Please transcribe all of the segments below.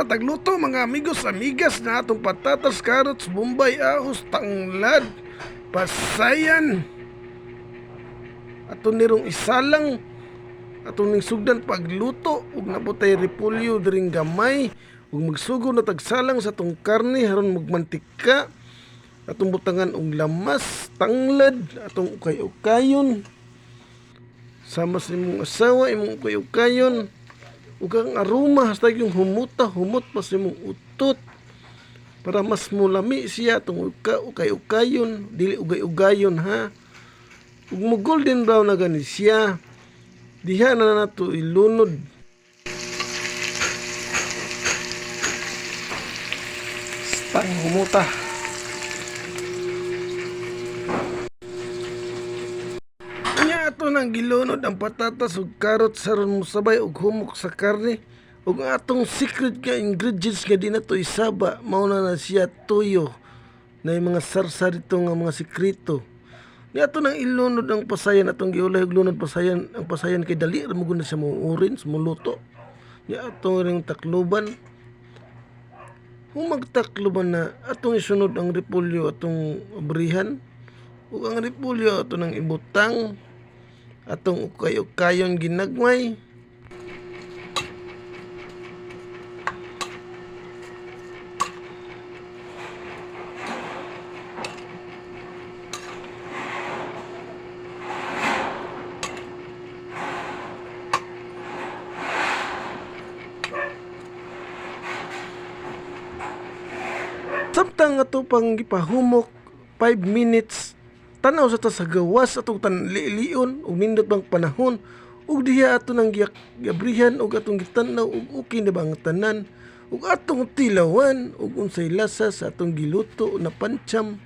tagluto mga amigos, amigas na atong patatas, carrots, bombay, ahos, tanglad, pasayan. Ato nirong isalang atong ning sugdan pagluto ug naputay repolyo diring gamay ug magsugo na tagsalang sa atong karne haron magmantika atong butangan og lamas, tanglad, atong ukay-ukayon. Sama sa imong asawa, imong ukay-ukayon. Ug ang aroma hasta yung humuta, humot pa sa imong utot. Para mas mulami siya atong uka, ukay-ukayon, dili ugay-ugayon ha. Ug mo golden brown na gani siya. Diha na nato ilunod. Stang humuta. Ato nang gilunod ang patatas ug carrots aron musabay og humok sa karne. Ug ang atong secret nga ingredients nga di na to isaba mao na na siya tuyo na mga sarsa dito nga mga sikreto. Ni ato nang ilunod ang pasayan atong giulay og lunod pasayan ang pasayan kay dali ra mo guna siya mo orange muluto. Ni atong ring takluban kung magtakluban na atong isunod ang repolyo atong abrihan ug ang repolyo ato nang ibutang atong ukay-ukayon ginagmay. Samtang ato pang gipahumok 5 minutes tanaw sa ta sa gawas atong tanliilion ug nindot bang panahon ug diha ato nang giyak gabrihan ug atong gitanaw ug okay na ba ang tanan ug atong tilawan ug unsay lasa sa atong giluto na pancham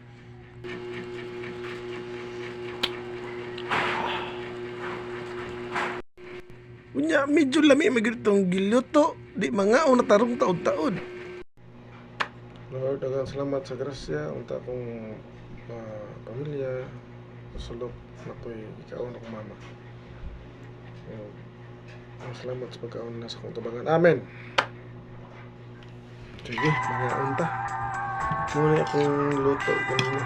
Unya, medyo lami magitong giluto. Di mga na tarong taod-taod. Lord, dagang salamat sa grasya unta akong uh, pamilya sulok na ko'y ikaon akong mama. Uh, ang salamat sa pagkaon na sa akong tabangan. Amen. Sige, mga unta. Muna akong luto kanina.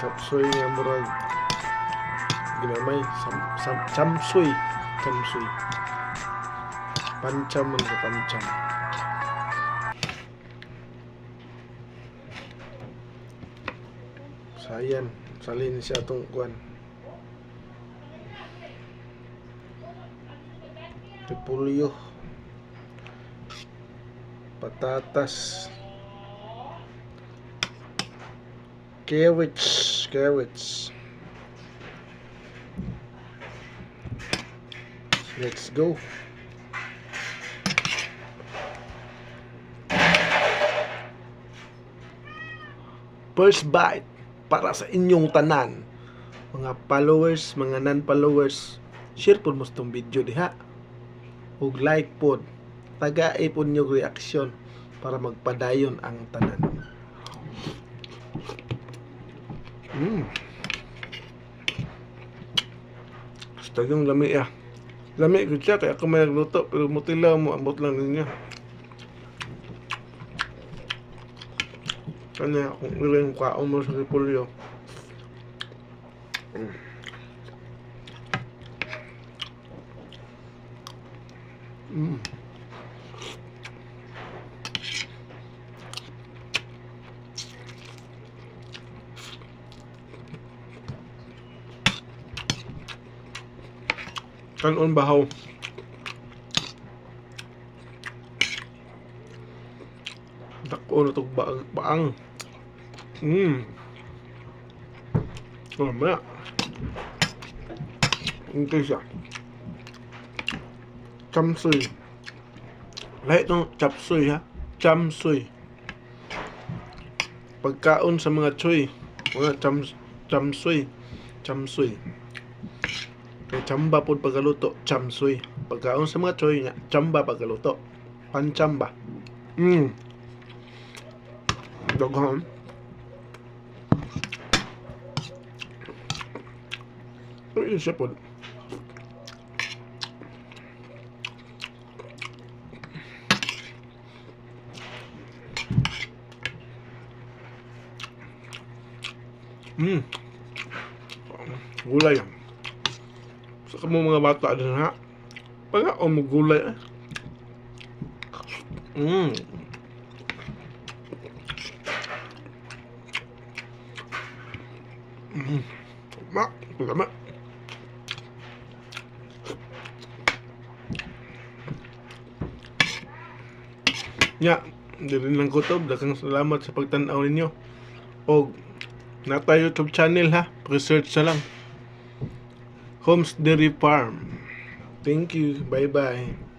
Sapsoy nga murag ginamay sam, sam, chamsoy chamsoy pancham man ko pancham Sayan, salin siya itong kuan. Repulyo. Patatas. Carrots, carrots. Let's go. First bite para sa inyong tanan. Mga followers, mga non-followers, share po mo itong video diha. Ug like po. Tagaay po nyo reaksyon para magpadayon ang tanan. Mm. Basta yung lami ah. Lami ko siya kaya ako may nagluto pero mutilaw mo ambot lang ninyo. Kanya kung ilang kaon mo sa repolyo. Mm. Kanon bahaw. Dako na itong baang. Baang. Mmm. Mamaya. Ito siya. Chamsoy. Lahat itong chapsoy ha. Chamsoy. Pagkaon sa mga choy. Mga cham, chamsoy. Chamsoy. Kay chamba po pagkaluto. Chamsoy. Pagkaon sa mga choy nga. Chamba pagkaluto. Panchamba. Mmm. Daghan. Pero yun siya po. Mm. Gulay. Sa mo mga bata din ha. Pag o oh, mo gulay. Mm. Mm. Ma, tama. Nya, di rin lang kutob. Daghang salamat sa pagtanaw ninyo. O, nata YouTube channel ha. Research na lang. Homes Dairy Farm. Thank you. Bye-bye.